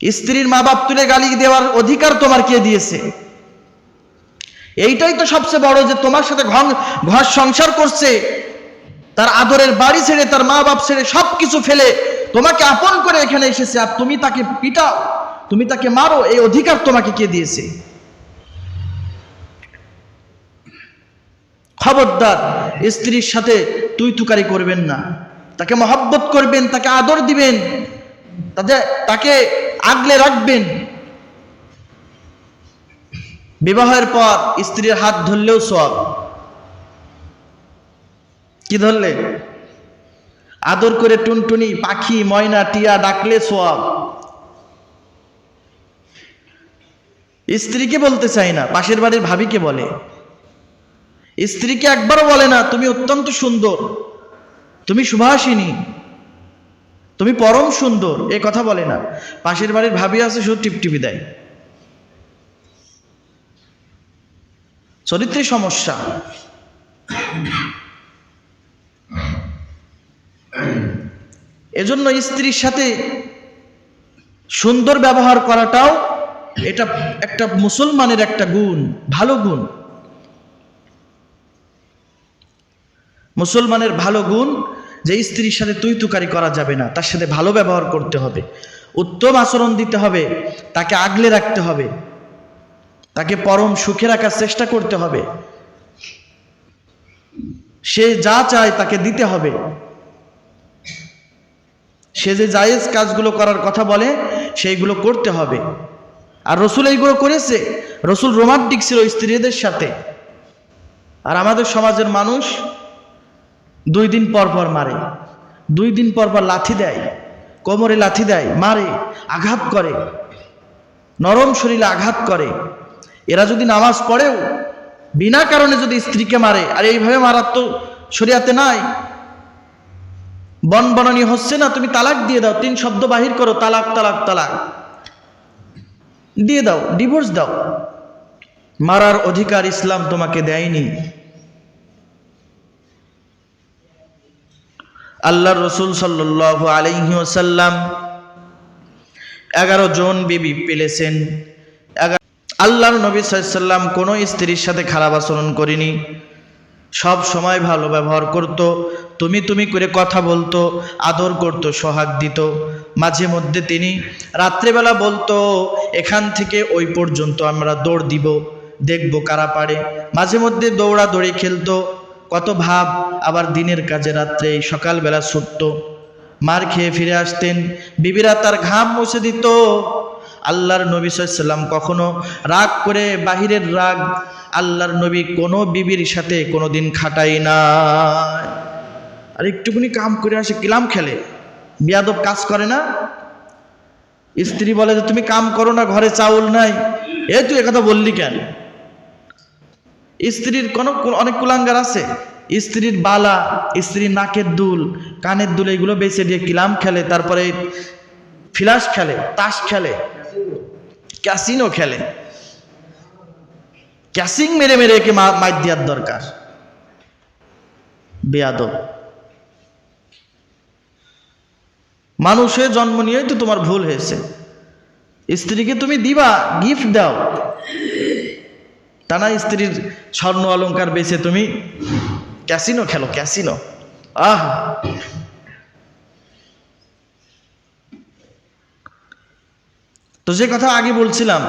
স্ত্রীর মা বাপ তুলে গালি দেওয়ার অধিকার তোমার কে দিয়েছে? এইটাই তো সবচেয়ে বড় যে তোমার সাথে ঘর সংসার করছে, তার আদরের বাড়ি ছেড়ে, তার মা বাপ ছেড়ে সব কিছু ফেলে তোমাকে আপন করে এখানে এসেছে আর তুমি তাকে পিটাও, তুমি তাকে মারো, এই অধিকার তোমাকে কে দিয়েছে? খবরদার স্ত্রীর সাথে তুই তুকারি করবেন না। তাকে মহব্বত করবেন, তাকে আদর দিবেন তাদের তাকে আগলে রাখবেন। বিবাহের পর স্ত্রীর হাত ধরলেও সব কি ধরলে? আদর করে টুনটুনি, পাখি, ময়না, টিয়া ডাকলে সোয়াব স্ত্রীকে বলতে চাই না, পাশের বাড়ির ভাবিকে বলে। স্ত্রীকে একবারও বলে না, তুমি অত্যন্ত সুন্দর। তুমি সুভাষিনী। তুমি পরম সুন্দর, এ কথা বলে না। পাশের বাড়ির ভাবি আছে, শুধু টিপটিপি দেয়। চরিত্রের সমস্যা। এজন্য স্ত্রীর সাথে সুন্দর ব্যবহার করাটাও এটা একটা মুসলমানের একটা গুণ, ভালো গুণ। মুসলমানের ভালো গুণ যে স্ত্রীর সাথে তুই তুকারি করা যাবে না, তার সাথে ভালো ব্যবহার করতে হবে, উত্তম আচরণ দিতে হবে, তাকে আগলে রাখতে হবে, তাকে পরম সুখে রাখার চেষ্টা করতে হবে। সে যা চায় তাকে দিতে হবে। সে যে জায়েজ কাজগুলো করার কথা বলে, সেইগুলো করতে হবে। আর রসুল এইগুলো করেছে, রসুল রোমান্টিক ছিল স্ত্রীদের সাথে। আর আমাদের সমাজের মানুষ দুই দিন পর পর মারে। দুই দিন পর পর লাথি দেয়, কোমরে লাথি দেয়, মারে, আঘাত করে, নরম শরীরে আঘাত করে। এরা যদি নামাজ পড়েও, বিনা কারণে যদি স্ত্রীকে মারে, আর এইভাবে মারার তো শরিয়াতে নাই। বন বননি হচ্ছে না, তুমি তালাক দিয়ে দাও, তিন শব্দ বাহির করো, তালাক তালাক তালাক। দিয়ে দাও ডিভোর্স দাও। মারার অধিকার ইসলাম তোমাকে দেয়নি। আল্লাহর রসুল সাল্লাহ আলাইহি ওসাল্লাম এগারো জন বিবি পেলেছেন। আল্লাহর নবী সাল্লাম কোনো স্ত্রীর সাথে খারাপ আচরণ করিনি। সব সময় ভালো ব্যবহার করত, তুমি তুমি করে কথা বলতো, আদর করত, সোহাগ দিত। মাঝে মধ্যে তিনি রাত্রেবেলা বলতো, এখান থেকে ওই পর্যন্ত আমরা দৌড় দিব, দেখব কারা পারে। মাঝে মধ্যে দৌড়াদৌড়ি খেলতো কত ভাব আবার দিনের কাজে রাত্রে সকালবেলা ছুটত। মার খেয়ে ফিরে আসতেন, বিবিরা তার ঘাম মুছে দিত। আল্লাহর নবী সাল্লাম কখনো রাগ করে বাহিরের রাগ আল্লাহর নবী কোনো বিবির সাথে কোনো দিন খাটাই না আর একটুকুনি কাম করে আসে, কিলাম খেলে। বিয়াদব কাজ করে না? স্ত্রী বলে যে, তুমি কাম করো না, ঘরে চাউল নাই। এ তুই একথা বললি কেন? স্ত্রীর কোনো অনেক কুলাঙ্গার আছে। স্ত্রীর বালা, স্ত্রীর নাকের দুল, কানের দুল, এগুলো বেছে দিয়ে কিলাম খেলে, তারপরে ফিলাস খেলে, তাস খেলে, ক্যাসিনো খেলে। ক্যাসিং মেরে মেরে একে মাইর দেওয়ার দরকার। বেয়াদব। মানুষের জন্ম নিয়েই তো তোমার ভুল হয়েছে। স্ত্রীকে তুমি দিবা গিফট দাও। তা না স্ত্রীর স্বর্ণ অলঙ্কার বেছে তুমি ক্যাসিনো খেলো, ক্যাসিনো। আহ! তো যে কথা আগে বলছিলাম